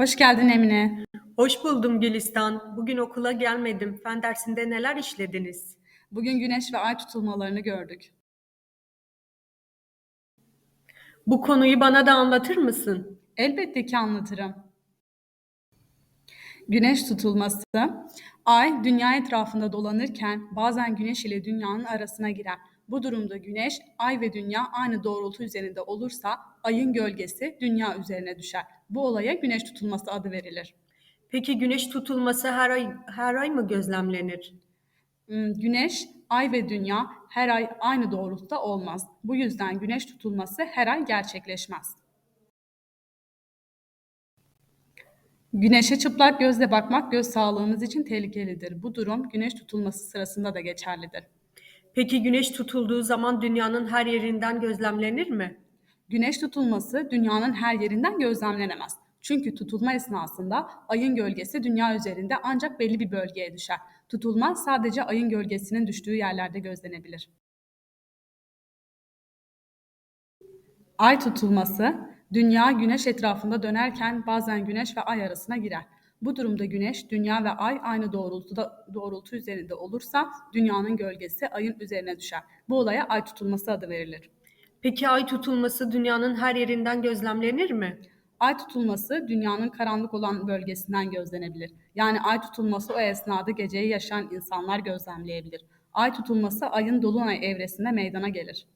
Hoş geldin Emine. Hoş buldum Gülistan. Bugün okula gelmedim. Fen dersinde neler işlediniz? Bugün güneş ve ay tutulmalarını gördük. Bu konuyu bana da anlatır mısın? Elbette ki anlatırım. Güneş tutulması, ay dünya etrafında dolanırken bazen güneş ile dünyanın arasına girer. Bu durumda güneş, ay ve dünya aynı doğrultu üzerinde olursa ayın gölgesi dünya üzerine düşer. Bu olaya güneş tutulması adı verilir. Peki güneş tutulması her ay her ay mı gözlemlenir? Hmm, Güneş, ay ve dünya her ay aynı doğrultuda olmaz. Bu yüzden güneş tutulması her ay gerçekleşmez. Güneşe çıplak gözle bakmak göz sağlığımız için tehlikelidir. Bu durum güneş tutulması sırasında da geçerlidir. Peki güneş tutulduğu zaman dünyanın her yerinden gözlemlenir mi? Güneş tutulması dünyanın her yerinden gözlemlenemez. Çünkü tutulma esnasında ayın gölgesi dünya üzerinde ancak belli bir bölgeye düşer. Tutulma sadece ayın gölgesinin düştüğü yerlerde gözlenebilir. Ay tutulması, dünya güneş etrafında dönerken bazen güneş ve ay arasına girer. Bu durumda güneş, dünya ve ay aynı doğrultuda doğrultu üzerinde olursa dünyanın gölgesi ayın üzerine düşer. Bu olaya ay tutulması adı verilir. Peki ay tutulması dünyanın her yerinden gözlemlenir mi? Ay tutulması dünyanın karanlık olan bölgesinden gözlenebilir. Yani ay tutulması o esnada geceyi yaşayan insanlar gözlemleyebilir. Ay tutulması ayın dolunay evresinde meydana gelir.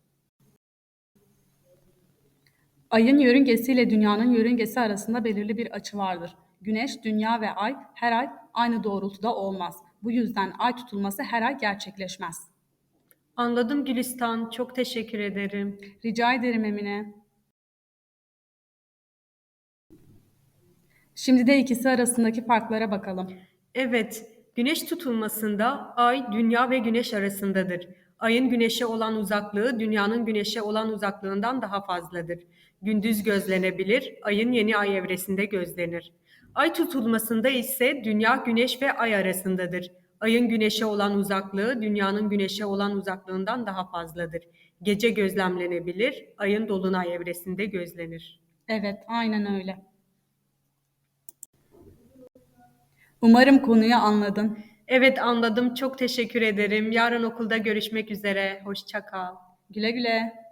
Ayın yörüngesi ile dünyanın yörüngesi arasında belirli bir açı vardır. Güneş, dünya ve ay her ay aynı doğrultuda olmaz. Bu yüzden ay tutulması her ay gerçekleşmez. Anladım Gülistan. Çok teşekkür ederim. Rica ederim Emine. Şimdi de ikisi arasındaki farklara bakalım. Evet, güneş tutulmasında ay dünya ve güneş arasındadır. Ayın güneşe olan uzaklığı dünyanın güneşe olan uzaklığından daha fazladır. Gündüz gözlenebilir, ayın yeni ay evresinde gözlenir. Ay tutulmasında ise dünya güneş ve ay arasındadır. Ayın güneşe olan uzaklığı dünyanın güneşe olan uzaklığından daha fazladır. Gece gözlemlenebilir, ayın dolunay evresinde gözlenir. Evet, aynen öyle. Umarım konuyu anladın. Evet anladım. Çok teşekkür ederim. Yarın okulda görüşmek üzere. Hoşça kal. Güle güle.